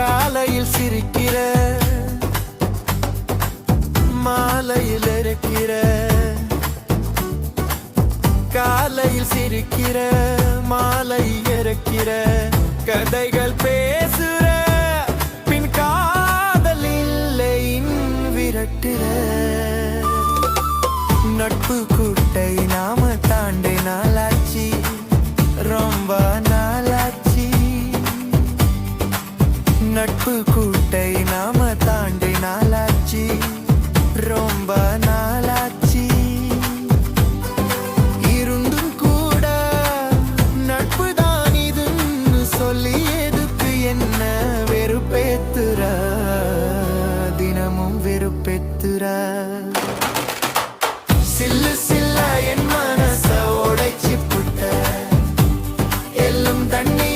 காலையில் சிரிக்கிற மாலையில் இருக்கிற காலையில் சிரிக்கிற மாலை இருக்கிற கதைகள் பேசுற பின் காதல் இல்லை விரட்டுற நட்பு கூட்டை நாம் நட்பு கூட்டை நாம தாண்டி நாளாச்சு. ரொம்ப நாளாச்சு. இருந்தும் கூட நட்பு தான் இதுன்னு சொல்லி எதுக்கு என்ன வெறுப்பேத்துற? தினமும் வெறுப்பேத்துற. சில்லு சில்ல என் மனச உடைச்சி புட்ட. எல்லும் தண்ணி